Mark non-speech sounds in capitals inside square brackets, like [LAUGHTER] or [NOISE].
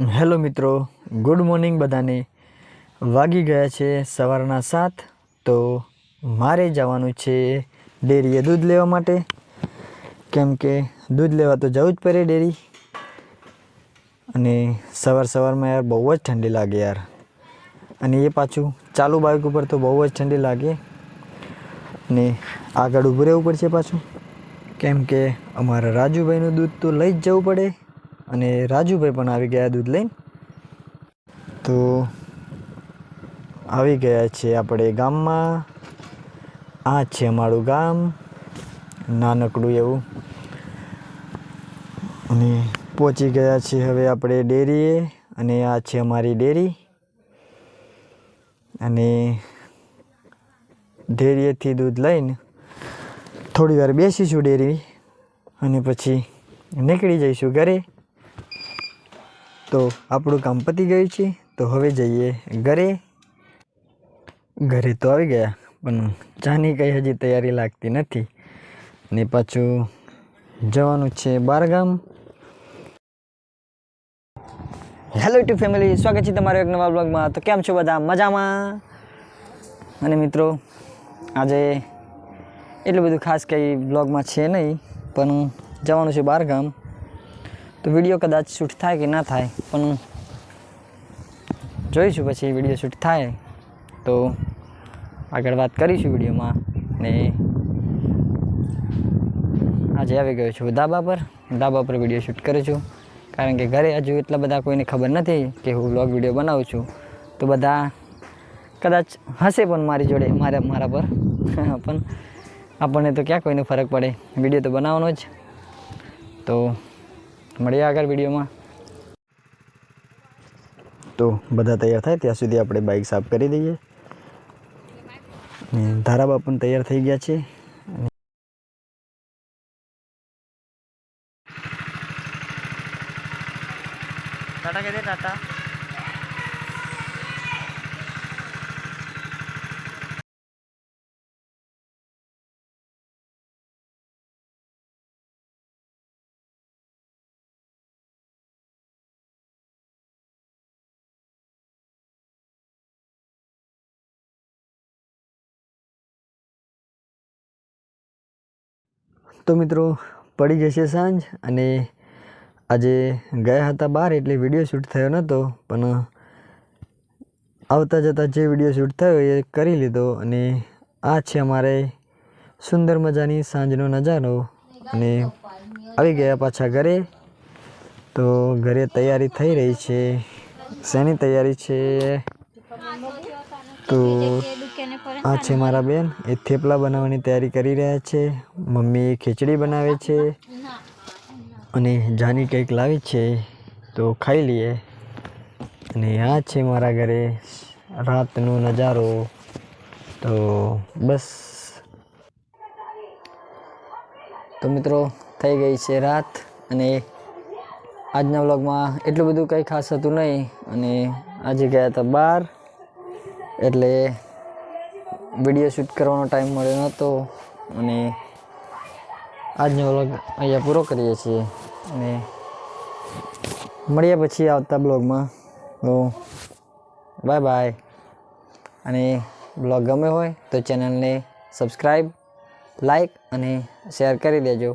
Hello મિત્રો, good morning બધાને. વાગી ગયા છે સવારના સાત, તો મારે જવાનું છે ડેરીએ દૂધ લેવા માટે. કેમ કે દૂધ લેવા તો જવું જ પડે ડેરી. અને સવાર સવારમાં યાર બહુ જ ઠંડી લાગે યાર. અને એ પાછું ચાલુ બાઇક ઉપર તો બહુ જ ઠંડી લાગે. ને આગળ ઊભું રહેવું પડશે પાછું. કેમ કે અમારા રાજુભાઈનું દૂધ તો લઈ જ જવું પડે. અને રાજુભાઈ પણ આવી ગયા દૂધ લઈને. તો આવી ગયા છે આપણે ગામમાં. આ છે અમારું ગામ. નાનકડું એવું. અને પહોંચી ગયા છે હવે આપણે ડેરીએ અને આ છે અમારી ડેરી. અને ડેરીએથી દૂધ લઈને થોડી વાર બેસીશું ડેરી અને પછી નીકળી જઈશું ઘરે. તો આપણું કામ પતી ગયું છે. તો હવે જઈએ ઘરે. ઘરે તો આવી ગયા, પણ ચાની કંઈ હજી તૈયારી લાગતી નથી. ને પાછું જવાનું છે બારગામ. હેલો ટુ ફેમિલી સ્વાગત છે તમારા એક નવા બ્લોગમાં તો કેમ છો બધા? મજામાં? અને મિત્રો, આજે એટલું બધું ખાસ કંઈ બ્લોગમાં છે નહીં, પણ જવાનું છે બહારગામ તો વીડિયો કદાચ શૂટ થાય કે ના થાય, પણ જોઈશું પછી વીડિયો શૂટ થાય. તો આગળ વાત કરીશું વિડીયોમાં ને આજે આવી ગયો છું ધાબા પર. ધાબા પર વીડિયો શૂટ કરું છું. કારણ કે ઘરે હજુ એટલા બધા કોઈને ખબર નથી કે હું વ્લોગ વીડિયો બનાવું છું. તો બધા કદાચ હશે પણ મારી જોડે, મારા મારા પર. [LAUGHS] પણ આપણને તો ક્યાં કોઈને ફરક પડે? વીડિયો તો બનાવવાનો જ. તો મળીએ આગળ વિડીયોમાં. તો બધા તૈયાર થાય ત્યાં સુધી આપણે બાઇક સાફ કરી દઈએ. ને ધારાબા પણ તૈયાર થઈ ગયા છે. ટાટા કે દે ટાટા. તો મિત્રો, પડી જશે સાંજ અને આજે ગયા હતા બહાર એટલે વીડિયો શૂટ થયો નહોતો પણ આવતા જતાં જે વીડિયો શૂટ થયો એ કરી લીધો અને આ છે અમારે સુંદર મજાની સાંજનો નજારો અને આવી ગયા પાછા ઘરે. તો ઘરે તૈયારી થઈ રહી છે, શેની તૈયારી છે? તો આ છે મારા બેન. એ થેપલા બનાવવાની તૈયારી કરી રહ્યા છે. મમ્મી ખીચડી બનાવે છે. અને જાની કંઈક લાવી છે તો ખાઈ લઈએ. અને આ છે મારા ઘરે રાતનો નજારો. તો બસ. તો મિત્રો થઈ ગઈ છે રાત. અને આજના વ્લોગમાં એટલું બધું કંઈ ખાસ હતું નહીં. અને આજે ગયા હતા બહાર એટલે વીડિયો શૂટ કરવાનો ટાઈમ મળ્યો નહોતો અને આજનો વ્લોગ અહીંયા પૂરો કરીએ છીએ અને મળ્યા પછી આવતા બ્લોગમાં તો બાય બાય અને બ્લોગ ગમે હોય તો ચેનલને સબસ્ક્રાઈબ લાઈક અને શેર કરી દેજો.